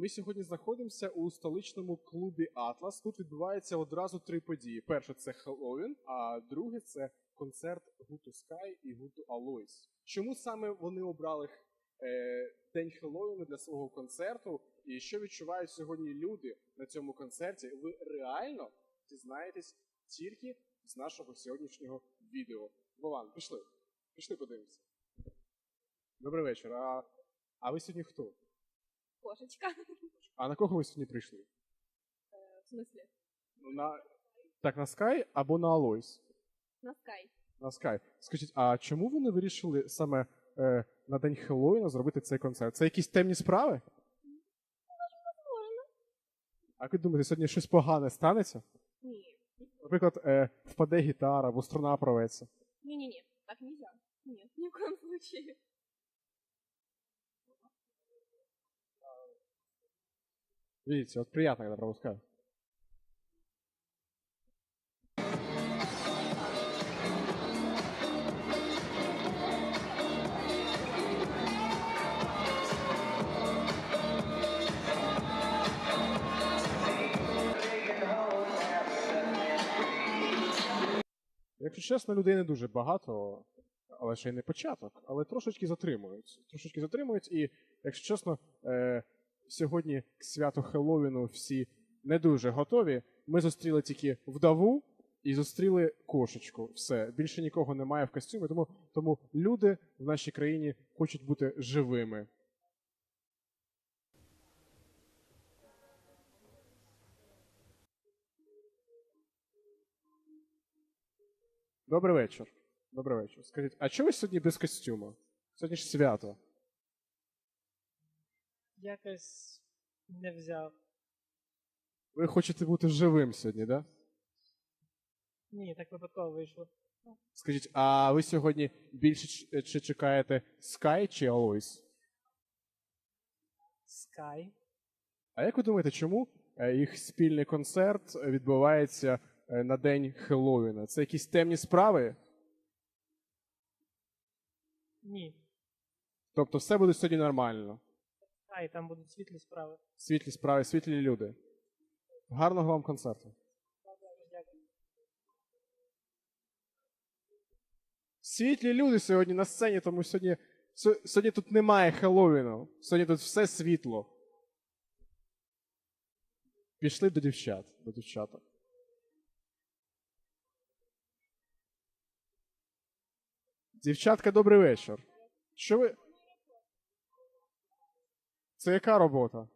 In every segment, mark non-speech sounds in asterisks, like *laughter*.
Ми сьогодні знаходимося у столичному клубі Атлас. Тут відбуваються одразу три події: перше це Хеллоуін, а друге це концерт гурту Sky і гурту Alois. Чому саме вони обрали е, день Хеллоуіну для свого концерту? І що відчувають сьогодні люди на цьому концерті? Ви реально дізнаєтесь тільки з нашого сьогоднішнього відео. Вован, пішли. Пішли подивимося. Добрий вечір. А, а ви сьогодні хто? Кошечка. *laughs* А на кого ви сьогодні прийшли? В смысле? Ну, На... Так, на Sky або на Alois? На Скай. На Sky. Скажіть, а чому вони вирішили саме е, на день Хеллоуіна зробити цей концерт? Це якісь темні справи? Можна. А як ви думаєте, сьогодні щось погане станеться? Ні. Наприклад, е, впаде гітара або струна порветься. Не-не-не. Так нельзя. Нет, ни в коем случае. Видите, вот приятно, когда пропускают. Якщо чесно, людей не дуже багато, але ще й не початок, але трошечки затримують. Трошечки затримують, і, якщо чесно, е, сьогодні к святу Хеллоуіну всі не дуже готові. Ми зустріли тільки вдову і зустріли кошечку. Все, більше нікого немає в костюмі, тому, тому люди в нашій країні хочуть бути живими. Добрий вечір. Добрий вечір. Скажіть, а чого ви сьогодні без костюму? Сьогодні ж свято. Якось не взяв. Ви хочете бути живим сьогодні, так? Да? Ні, так випадково вийшло. Скажіть, а ви сьогодні більше чи чекаєте Sky чи Alois? Sky. А як ви думаєте, чому е, їх спільний концерт відбувається е, на день Хеллоуіна? Це якісь темні справи? Ні. Тобто все буде сьогодні нормально. Sky, там будуть світлі справи. Світлі справи, світлі люди. Гарного вам концерту. Світлі люди сьогодні на сцені, тому сьогодні, сьогодні тут немає Хеллоуіну. Сьогодні тут все світло. Пішли до дівчат, до дівчаток. Дівчатка, добрий вечір. Що ви. Це яка робота?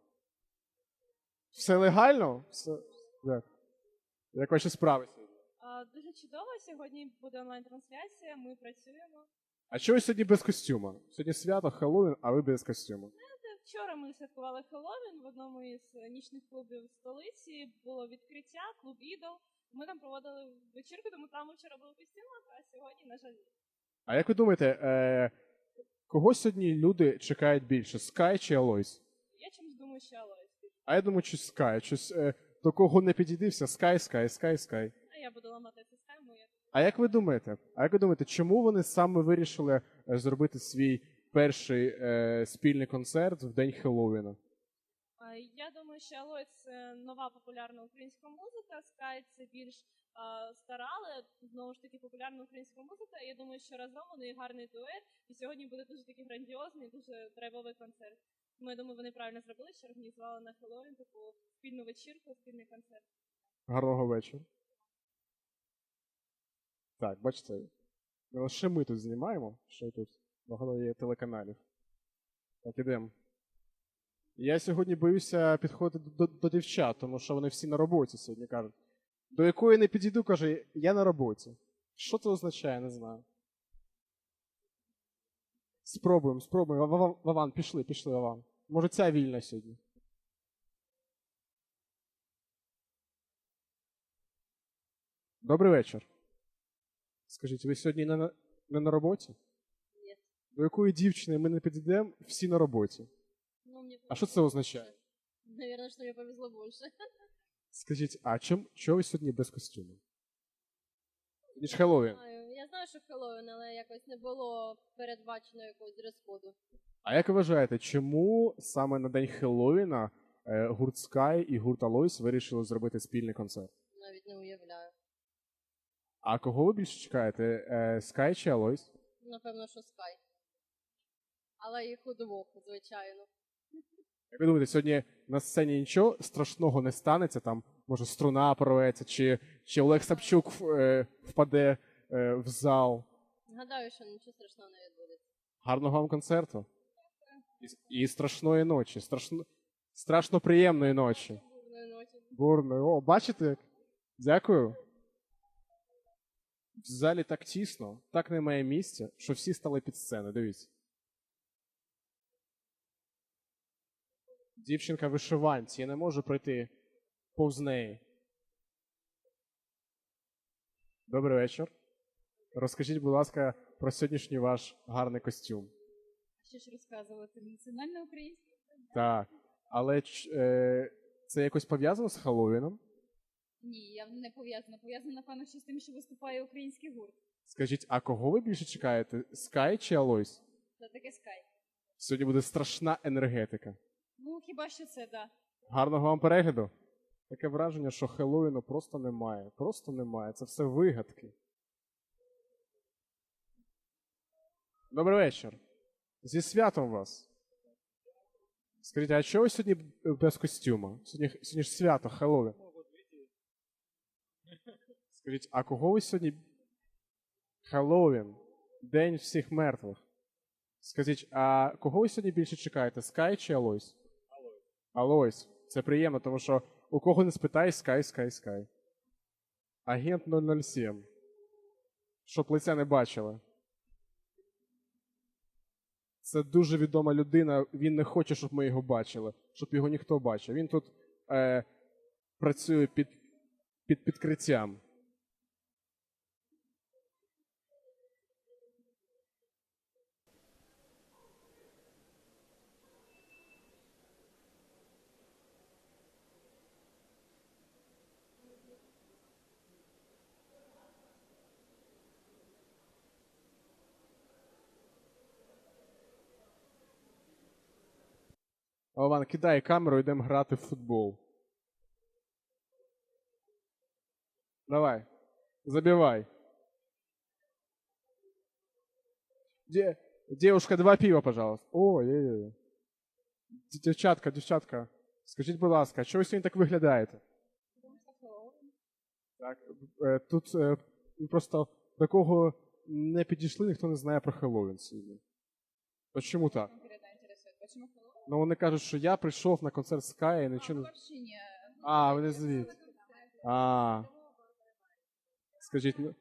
Все легально? Все... Як? Як ваші справи сьогодні? А, дуже чудово. Сьогодні буде онлайн-трансляція. Ми працюємо. А чого ви сьогодні без костюма? Сьогодні свято Хеллоуін, а ви без костюму. Знаєте, Вчора ми святкували Хеллоуін в одному із е, нічних клубів столиці. Було відкриття, клуб ідол. Ми там проводили вечірку, тому там вчора були в а сьогодні, на жаль. А як ви думаєте, е, кого сьогодні люди чекають більше? Sky чи Alois? Я чомусь думаю, що Алоїс. А я думаю, щось Sky. Щось, е, до кого не підійдився, Sky, Sky, Sky, Sky. А я буду ламати систему. Я... А як ви думаєте? А як ви думаєте, чому вони саме вирішили е, зробити свій перший е, спільний концерт в день Хеллоуіна? Я думаю, що Алоїс це нова популярна українська музика, Sky це більш а, стара, але знову ж таки популярна українська музика. Я думаю, що разом вони гарний дует. І сьогодні буде дуже такий грандіозний, дуже драйвовий концерт. Я думаю, вони правильно зробили, що організували на Хеллоуін таку спільну вечірку, спільний концерт. Гарного вечора. Так, бачите, не лише ми тут знімаємо, що тут багато є телеканалів. Так, ідемо. Я сьогодні боюся підходити до, до дівчат, тому що вони всі на роботі сьогодні кажуть. До якої не підійду, каже, я на роботі. Що це означає, не знаю. Спробуємо, спробуємо. Вован, пішли, пішли, Вован. Може, ця вільна сьогодні. Добрий вечір. Скажіть, ви сьогодні не на, не на роботі? Ні. До якої дівчини ми не підійдемо, всі на роботі. Ну, мені А що це означає? Наверное, що мені повезло більше. Скажіть, а чим, чого ви сьогодні без костюму? Ніж Хеллоуін. Я знаю, що Хеллоуін, але якось не було передбачено якогось дрес-коду. А як ви вважаєте, чому саме на день Хеллоуіна е, гурт Sky і гурт Aloys вирішили зробити спільний концерт. Навіть не уявляю. А кого ви більше чекаєте? Е, Sky чи Aloys? Напевно, що Скай. Але їх удвох, звичайно. Як ви думаєте, сьогодні на сцені нічого страшного не станеться? Там може струна порветься, чи, чи Олег Сапчук е, впаде е, в зал? Гадаю, що нічого страшного не відбудеться. Гарного вам концерту. І, і страшної ночі. Страшно, страшно приємної ночі. Бурної ночі. Бурної. О, бачите? як? Дякую. В залі так тісно, так немає місця, що всі стали під сцену. Дивіться. Дівчинка вишиванці, я не можу пройти повз неї. Добрий вечір. Розкажіть, будь ласка, про сьогоднішній ваш гарний костюм. Що ж розказувати? Національна українська? Так. Але е, це якось пов'язано з Хеллоуіном? Ні, я не пов'язана. Пов'язана, напевно, ще з тим, що виступає український гурт. Скажіть, а кого ви більше чекаєте? Sky чи Aloys? Це таке скай. Сьогодні буде страшна енергетика. Ну, хіба що це, да. Гарного вам перегляду. Таке враження, що Хеллоуіну просто немає. Просто немає. Це все вигадки. Добрий вечір. Зі святом вас. Скажіть, а чого ви сьогодні без костюма? Сьогодні, сьогодні ж свято, Хеллоуін. Скажіть, а кого ви сьогодні? Хеллоуін. День всіх мертвих. Скажіть, а кого ви сьогодні більше чекаєте? Скай чи Алойс? Алойс. Це приємно, тому що у кого не спитай, Скай, Скай, Скай. Агент 007. Щоб лиця не бачили. Це дуже відома людина. Він не хоче, щоб ми його бачили, щоб його ніхто бачив. Він тут е, працює під, під підкриттям. Ован, кидай камеру, йдемо грати в футбол. Давай. Забивай. Де... Девушка, два пива, пожалуйста. О, є, є, є. Д- Дівчатка, дівчатка. Скажіть, будь ласка, що ви сьогодні так виглядаєте? Так, е, тут е, просто до кого не підійшли, ніхто не знає про Хеллоуін сьогодні. От чому так? Конкретно інтересує. Почему Хэллоуин? Ну вони кажуть, що я прийшов на концерт Sky і нічого не. Вообще. А, ви не звідти. А. Скажіть, ну.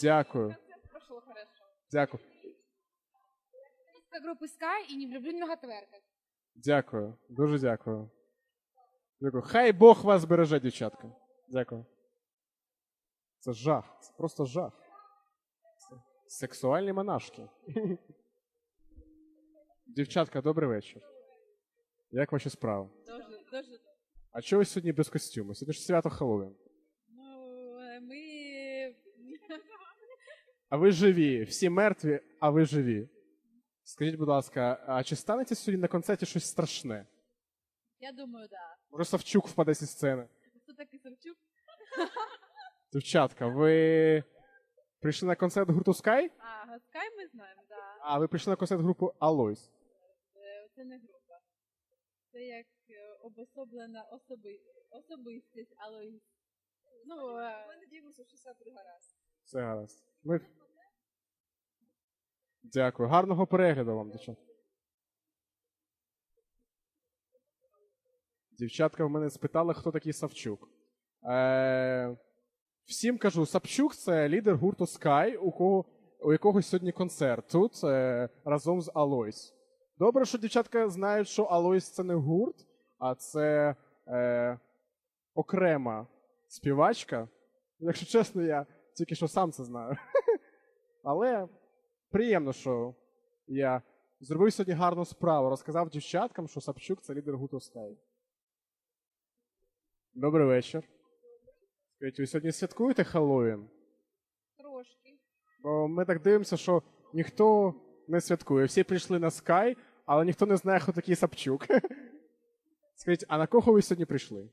Дякую. Хорошо. Дякую. группы Sky и не влюблю в. Дякую. Дуже дякую. Дякую. Хай Бог вас береже, дівчатка. Дякую. Це жах. Це просто жах. Це сексуальні монашки. *laughs* Дівчатка, добрий вечір. Як ваші справи? Дуже, дуже. А чого ви сьогодні без костюму? Сьогодні ж свято Хеллоуін. Ну, е, ми... А ви живі, всі мертві, а ви живі. Скажіть, будь ласка, а чи станеться сьогодні на концерті щось страшне? Я думаю, да. Може, Савчук впаде зі сцени? Хто такий Савчук? Дівчатка, ви прийшли на концерт гурту Sky? А, Скай ми знаємо. А ви прийшли на концерт групи Aloys. Е, Це не група. Це як е, обособлена особи... особистість, але... Ну, е, ми надіємося, що все буде гаразд. Все гаразд. Ми... Дякую. Гарного перегляду вам, дівчата. Дівчатка в мене спитали, хто такий Савчук. Е... Всім кажу, Савчук це лідер гурту Sky, у, кого... у якого сьогодні концерт тут разом з Aloys. Добре, що дівчатка знають, що Aloys це не гурт, а це е... окрема співачка. Якщо чесно, я тільки що сам це знаю. *laughs* Але приємно, що я зробив сьогодні гарну справу. Розказав дівчаткам, що Сапчук це лідер гурту Sky. Добрий вечір. Ви сьогодні святкуєте Хеллоуін? Бо ми так дивимося, що ніхто не святкує. Всі прийшли на Sky, але ніхто не знає, хто такий Сапчук. *laughs* Скажіть, а на кого ви сьогодні прийшли?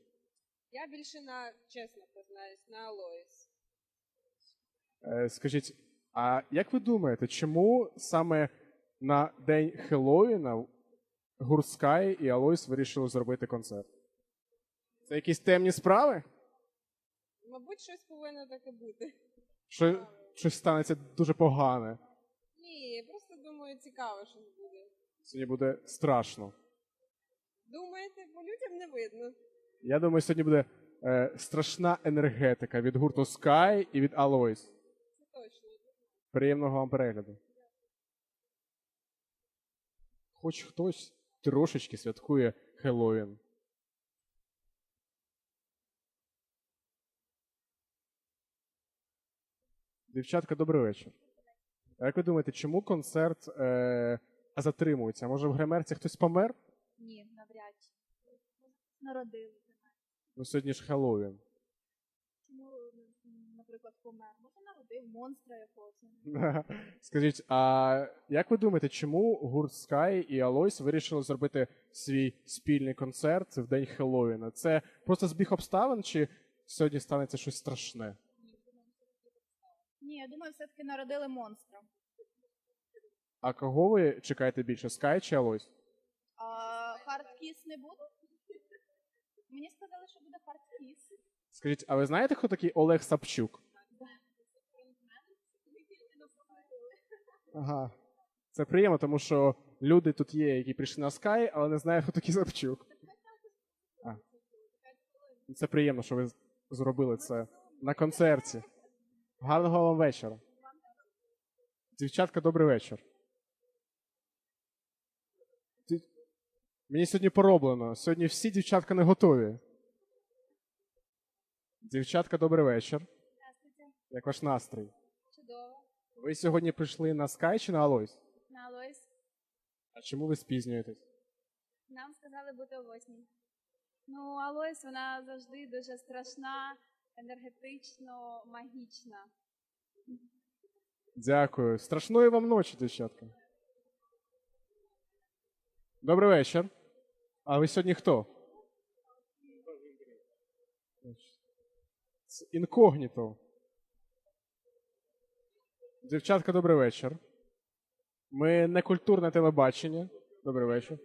Я більше на, чесно признаюсь, на Алоїс. Е, Скажіть, а як ви думаєте, чому саме на день Хеллоуіна Гурскай і Алойс вирішили зробити концерт? Це якісь темні справи? Мабуть, щось повинно таке бути. Що щось станеться дуже погане? Ні, я просто думаю, цікаво, що буде. Сьогодні буде страшно. Думаєте, по людям не видно. Я думаю, сьогодні буде е, страшна енергетика від гурту Sky і від Alois. Це точно. Приємного вам перегляду. Хоч хтось трошечки святкує Хеллоуін. Дівчатка, добрий вечір. А як ви думаєте, чому концерт е, затримується? Може в гримерці хтось помер? Ні, навряд чи. Народили. Ну сьогодні ж Хеллоуін. Чому, наприклад, помер? Може, народив монстра якогось. Скажіть, а як ви думаєте, чому гурт Sky і Alois вирішили зробити свій спільний концерт в день Хеллоуіна? Це просто збіг обставин, чи сьогодні станеться щось страшне? Ні, я думаю, все-таки народили монстра. А кого ви чекаєте більше, Sky чи Alois? А хардкіс не буде? Мені сказали, що буде хардкіс. Скажіть, а ви знаєте, хто такий Олег Сапчук? Ага. Це приємно, тому що люди тут є, які прийшли на Sky, але не знають, хто такий Сапчук. А. Це приємно, що ви зробили це на концерті. Гарного вам вечора. Дівчатка, добрий вечір. Мені сьогодні пороблено. Сьогодні всі дівчатка не готові. Дівчатка, добрий вечір. Як ваш настрій? Чудово. Ви сьогодні прийшли на Sky чи на Алойс? На Алойс. А чому ви спізнюєтесь? Нам сказали бути о восьмій. Ну, Алойс, вона завжди дуже страшна, енергетично, магічна. Дякую. Страшної вам ночі, дівчатка. Добрий вечір. А ви сьогодні хто? Інкогніто. Дівчатка, добрий вечір. Ми не культурне телебачення. Добрий вечір.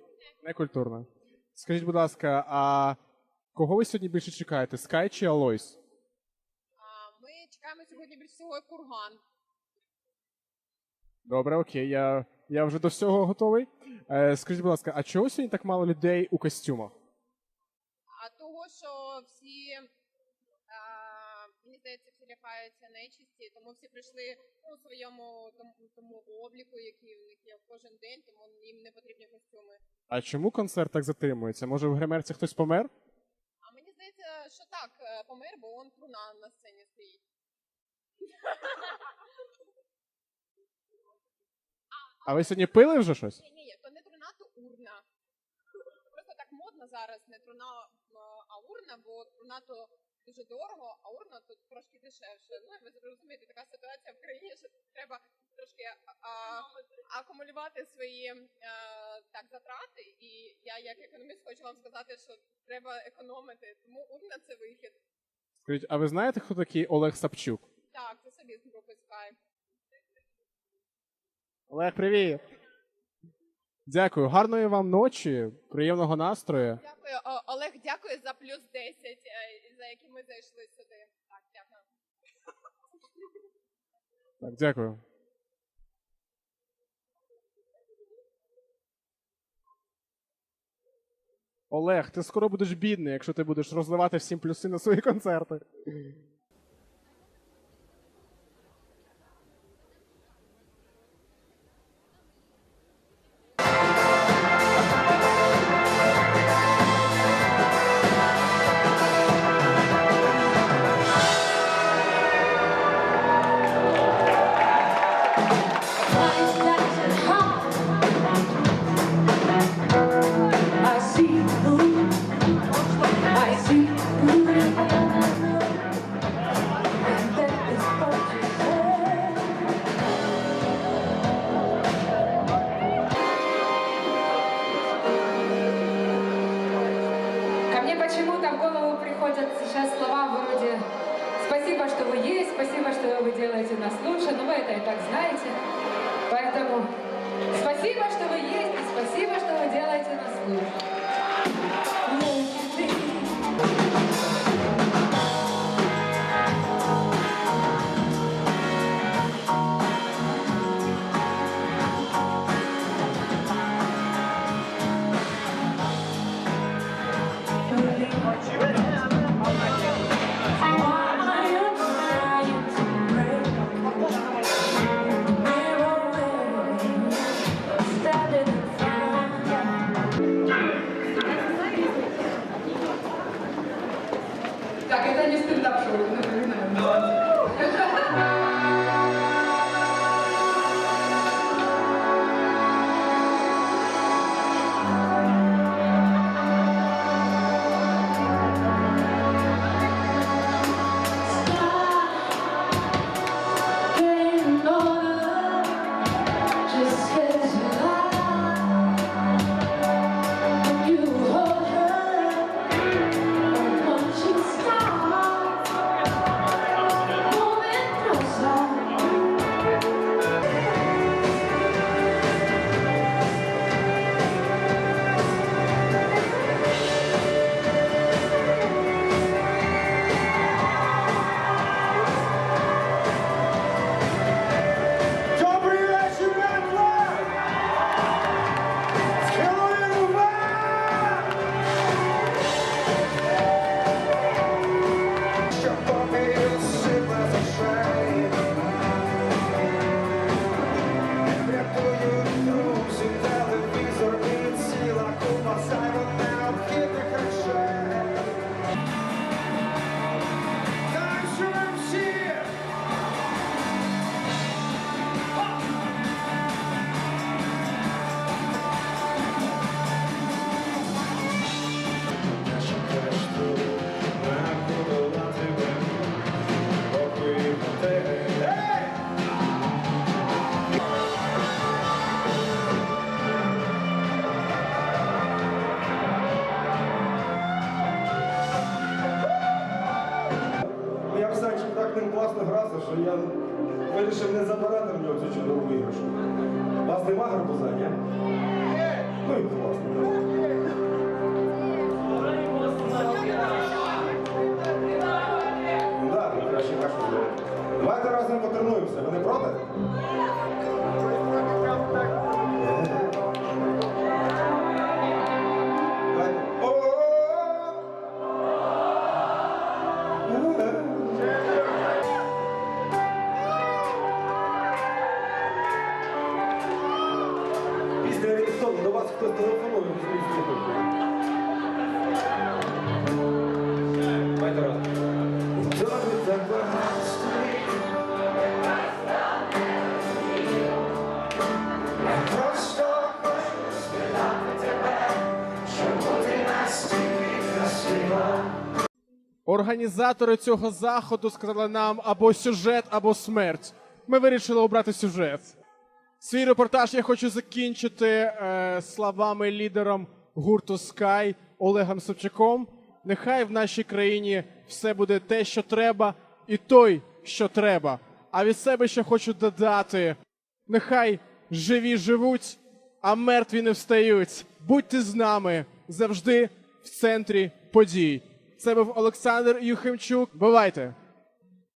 Не культурне. Скажіть, будь ласка, а кого ви сьогодні більше чекаєте? Sky чи Алойс? Чекаємо сьогодні більш всього курган. Добре, окей, я, я вже до всього готовий. Е, скажіть, будь ласка, а чого сьогодні так мало людей у костюмах? А того, що всі, а, мені здається, всі лякаються нечисті, тому всі прийшли у своєму тому, тому обліку, який в них є кожен день, тому їм не потрібні костюми. А чому концерт так затримується? Може, в гримерці хтось помер? А мені здається, що так, е, помер, бо он труна на сцені стоїть. А ви сьогодні пили вже щось? Ні, ні, ні, то не труна, то урна. Просто так модно зараз не труна, а урна, бо труна то дуже дорого, а урна то трошки дешевше. Ну і ви зрозумієте, така ситуація в країні, що треба трошки а, акумулювати свої е, так затрати. І я, як економіст, хочу вам сказати, що треба економити. Тому урна це вихід. Скажіть, а ви знаєте, хто такий Олег Сапчук? Так, це собі з групи. Олег, привіт! Дякую, гарної вам ночі, приємного настрою. Дякую, О, Олег, дякую за плюс 10, е, за які ми зайшли сюди. Так, дякую. Так, дякую. Олег, ти скоро будеш бідний, якщо ти будеш розливати всім плюси на свої концерти. голову приходят сейчас слова вроде «Спасибо, что вы есть, спасибо, что вы делаете нас лучше», но вы это и так знаете. Поэтому спасибо, что вы есть, и спасибо, что вы делаете нас лучше. Так, Організатори цього заходу сказали нам або сюжет, або смерть. Ми вирішили обрати сюжет. Свій репортаж я хочу закінчити е, словами лідером гурту Sky Олегом Собчаком. Нехай в нашій країні все буде те, що треба, і той, що треба. А від себе ще хочу додати: нехай живі живуть, а мертві не встають. Будьте з нами завжди в центрі подій. Це був Олександр Юхимчук. Бувайте!